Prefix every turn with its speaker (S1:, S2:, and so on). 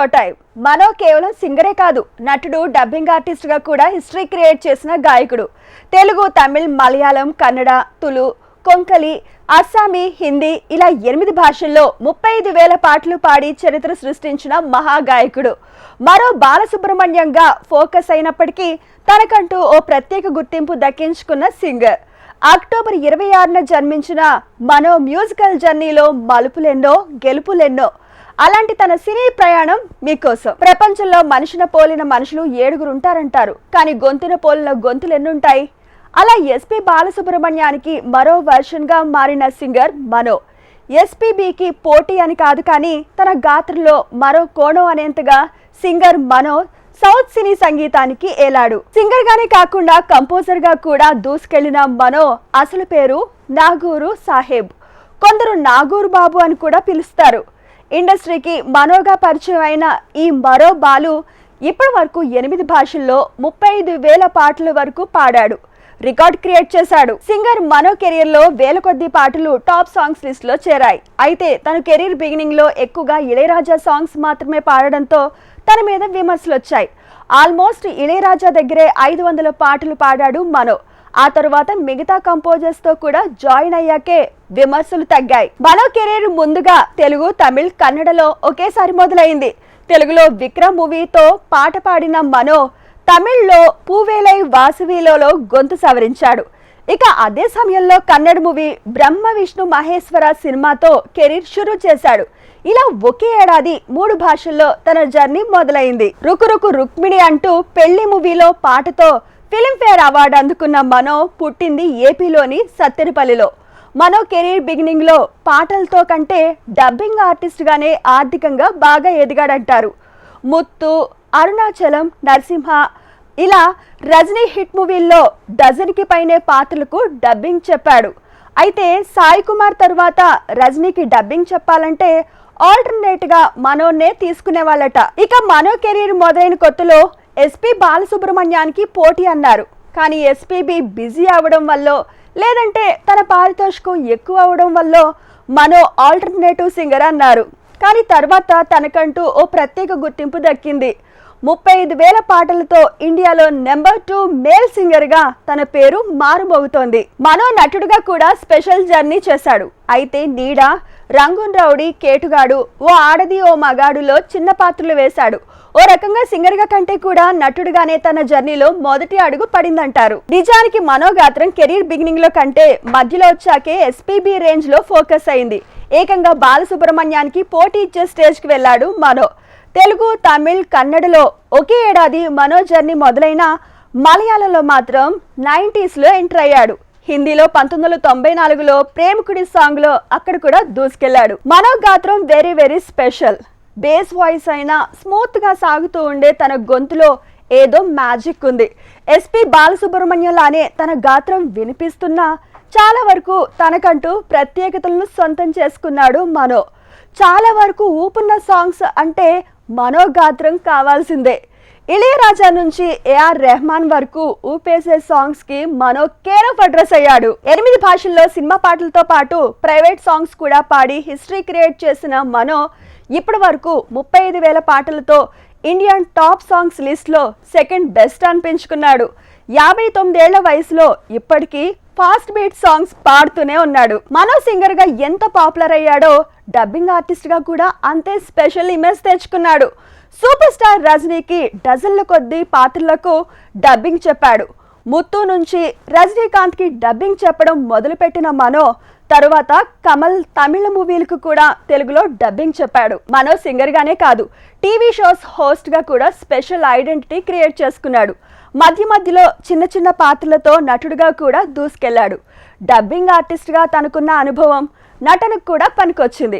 S1: Show time మనో కేవలం సింగరే కాదు నటుడు డబ్బింగ్ ఆర్టిస్ట్గా కూడా హిస్టరీ క్రియేట్ చేసిన గాయకుడు. తెలుగు తమిళ్ మలయాళం కన్నడ తులు కొంకలి అస్సామీ హిందీ ఇలా ఎనిమిది భాషల్లో ముప్పై ఐదు వేల పాటలు పాడి చరిత్ర సృష్టించిన మహాగాయకుడు. మరో బాలసుబ్రహ్మణ్యంగా ఫోకస్ అయినప్పటికీ తనకంటూ ఓ ప్రత్యేక గుర్తింపు దక్కించుకున్న సింగర్. అక్టోబర్ ఇరవై ఆరున జన్మించిన మనో మ్యూజికల్ జర్నీలో మలుపులెన్నో గెలుపులెన్నో అలాంటి తన సినీ ప్రయాణం మీకోసం. ప్రపంచంలో మనిషిన పోలిన మనుషులు ఏడుగురు ఉంటారంటారు. కానీ గొంతున పోలిన గొంతులు ఎన్నుంటాయి? అలా ఎస్పి బాలసుబ్రహ్మణ్యానికి మరో వర్షన్గా మారిన సింగర్ మనో. ఎస్పీబీకి పోటీ అని కాదు కానీ తన గాత్రంలో మరో కోణం అనేంతగా సింగర్ మనో సౌత్ సినీ సంగీతానికి ఏలాడు. సింగర్ గానే కాకుండా కంపోజర్గా కూడా దూసుకెళ్ళిన మనో అసలు పేరు నాగూరు సాహెబ్. కొందరు నాగూరు బాబు అని కూడా పిలుస్తారు. ఇండస్ట్రీకి మనోగా పరిచయం అయిన ఈ మరో బాలు ఇప్పటి వరకు ఎనిమిది భాషల్లో ముప్పై ఐదు వేల పాటల వరకు పాడాడు. రికార్డ్ క్రియేట్ చేశాడు. సింగర్ మనో కెరీర్లో వేల కొద్ది పాటలు టాప్ సాంగ్స్ లిస్ట్లో చేరాయి. అయితే తన కెరీర్ బిగినింగ్లో ఎక్కువగా ఇళయరాజా సాంగ్స్ మాత్రమే పాడడంతో తన మీద విమర్శలు వచ్చాయి ఆల్మోస్ట్ ఇళయరాజా దగ్గరే ఐదు వందల పాటలు పాడాడు మనో. ఆ తరువాత మిగతా కంపోజర్స్తో కూడా జాయిన్ అయ్యాకే విమర్శలు తగ్గాయి. మనో కెరీర్ ముందుగా తెలుగు తమిళ్ కన్నడలో ఒకేసారి మొదలైంది. తెలుగులో విక్రమ్ మూవీతో పాట పాడిన మనో తమిళ్ళో పూవేలై వాసవిలో గొంతు సవరించాడు. ఇక అదే సమయంలో కన్నడ మూవీ బ్రహ్మ విష్ణు మహేశ్వర సినిమాతో కెరీర్ షురూ చేశాడు. ఇలా ఒకే ఏడాది మూడు భాషల్లో తన జర్నీ మొదలైంది. రుకు రుకు రుక్మిణి అంటూ పెళ్ళి మూవీలో పాటతో ఫిలింఫేర్ అవార్డు అందుకున్న మనో పుట్టింది ఏపీలోని సత్తెనపల్లిలో. మనో కెరీర్ బిగినింగ్లో పాటలతో కంటే డబ్బింగ్ ఆర్టిస్ట్ గానే ఆర్థికంగా బాగా ఎదిగాడంటారు. ముత్తు అరుణాచలం నరసింహ ఇలా రజనీ హిట్ మూవీల్లో డజన్కి పైనే పాత్రలకు డబ్బింగ్ చెప్పాడు. అయితే సాయి కుమార్ తర్వాత రజనీకి డబ్బింగ్ చెప్పాలంటే ఆల్టర్నేట్గా మనోనే తీసుకునేవాళ్ళట. ఇక మనో కెరీర్ మొదలైన కొత్తలో ఎస్పీ బాలసుబ్రహ్మణ్యానికి పోటీ అన్నారు. కానీ ఎస్పీబి బిజీ అవడం వల్ల లేదంటే తన పారితోషికం ఎక్కువ అవడం వల్ల మనో ఆల్టర్నేటివ్ సింగర్ అన్నారు. కానీ తర్వాత తనకంటూ ఓ ప్రత్యేక గుర్తింపు దక్కింది. ముప్పై ఐదు వేల పాటలతో ఇండియాలో నెంబర్ టూ మేల్ సింగర్గా తన పేరు మారుమోగుతోంది. మనో నటుడుగా కూడా స్పెషల్ జర్నీ చేశాడు. అయితే నీడ రంగున్ రౌడీ కేటుగాడు ఓ ఆడది ఓ మగాడులో చిన్న పాత్రలు వేశాడు. ఓ రకంగా సింగర్గా కంటే కూడా నటుడుగానే తన జర్నీలో మొదటి అడుగు పడిందంటారు. నిజానికి మనోగాత్రం కెరీర్ బిగినింగ్లో కంటే మధ్యలో వచ్చాకే ఎస్పీబీ రేంజ్లో ఫోకస్ అయింది. ఏకంగా బాలసుబ్రహ్మణ్యానికి పోటీ ఇచ్చే స్టేజ్కి వెళ్ళాడు మనో. తెలుగు తమిళ్ కన్నడలో ఒకే ఏడాది మనో జర్నీ మొదలైన మలయాళంలో మాత్రం నైంటీస్లో ఎంటర్ అయ్యాడు. హిందీలో పంతొమ్మిది వందల తొంభై నాలుగులో ప్రేమికుడి సాంగ్లో అక్కడ కూడా దూసుకెళ్ళాడు మనో గాత్రం very very special. Base voice అయినా స్మూత్గా సాగుతూ ఉండే తన గొంతులో ఏదో మ్యాజిక్ ఉంది. ఎస్పి బాలసుబ్రహ్మణ్యం లానే తన గాత్రం వినిపిస్తున్నా చాలా వరకు తనకంటూ ప్రత్యేకతలను సొంతం చేసుకున్నాడు మనో. చాలా వరకు ఊపున్న సాంగ్స్ అంటే మనోగాత్రం కావాల్సిందే. ఇళయరాజా నుంచి ఏఆర్ రెహమాన్ వరకు ఊపేసే సాంగ్స్కి మనో కేర్ ఆఫ్ అడ్రస్ అయ్యాడు. ఎనిమిది భాషల్లో సినిమా పాటలతో పాటు ప్రైవేట్ సాంగ్స్ కూడా పాడి హిస్టరీ క్రియేట్ చేసిన మనో ఇప్పటి వరకు ముప్పై ఐదు వేల పాటలతో ఇండియన్ టాప్ సాంగ్స్ లిస్ట్లో సెకండ్ బెస్ట్ అనిపించుకున్నాడు. యాభై తొమ్మిదేళ్ళ వయసులో ఇప్పటికీ ఫాస్ట్ బీట్ సాంగ్స్ పాడుతూనే ఉన్నాడు. మనో సింగర్గా ఎంత పాపులర్ అయ్యాడో డబ్బింగ్ ఆర్టిస్ట్గా కూడా అంతే స్పెషల్ ఇమేజ్ తెచ్చుకున్నాడు. సూపర్ స్టార్ రజనీకి డజన్ల కొద్దీ పాత్రలకు డబ్బింగ్ చెప్పాడు. ముత్తు నుంచి రజనీకాంత్కి డబ్బింగ్ చెప్పడం మొదలుపెట్టిన మనో తరువాత కమల్ తమిళ మూవీలకు కూడా తెలుగులో డబ్బింగ్ చెప్పాడు. మనో సింగర్గానే కాదు టీవీ షోస్ హోస్ట్గా కూడా స్పెషల్ ఐడెంటిటీ క్రియేట్ చేసుకున్నాడు. మధ్య మధ్యలో చిన్న చిన్న పాత్రలతో నటుడుగా కూడా దూసుకెళ్ళాడు. డబ్బింగ్ ఆర్టిస్ట్గా తనకున్న అనుభవం నటనకు కూడా పనికొచ్చింది.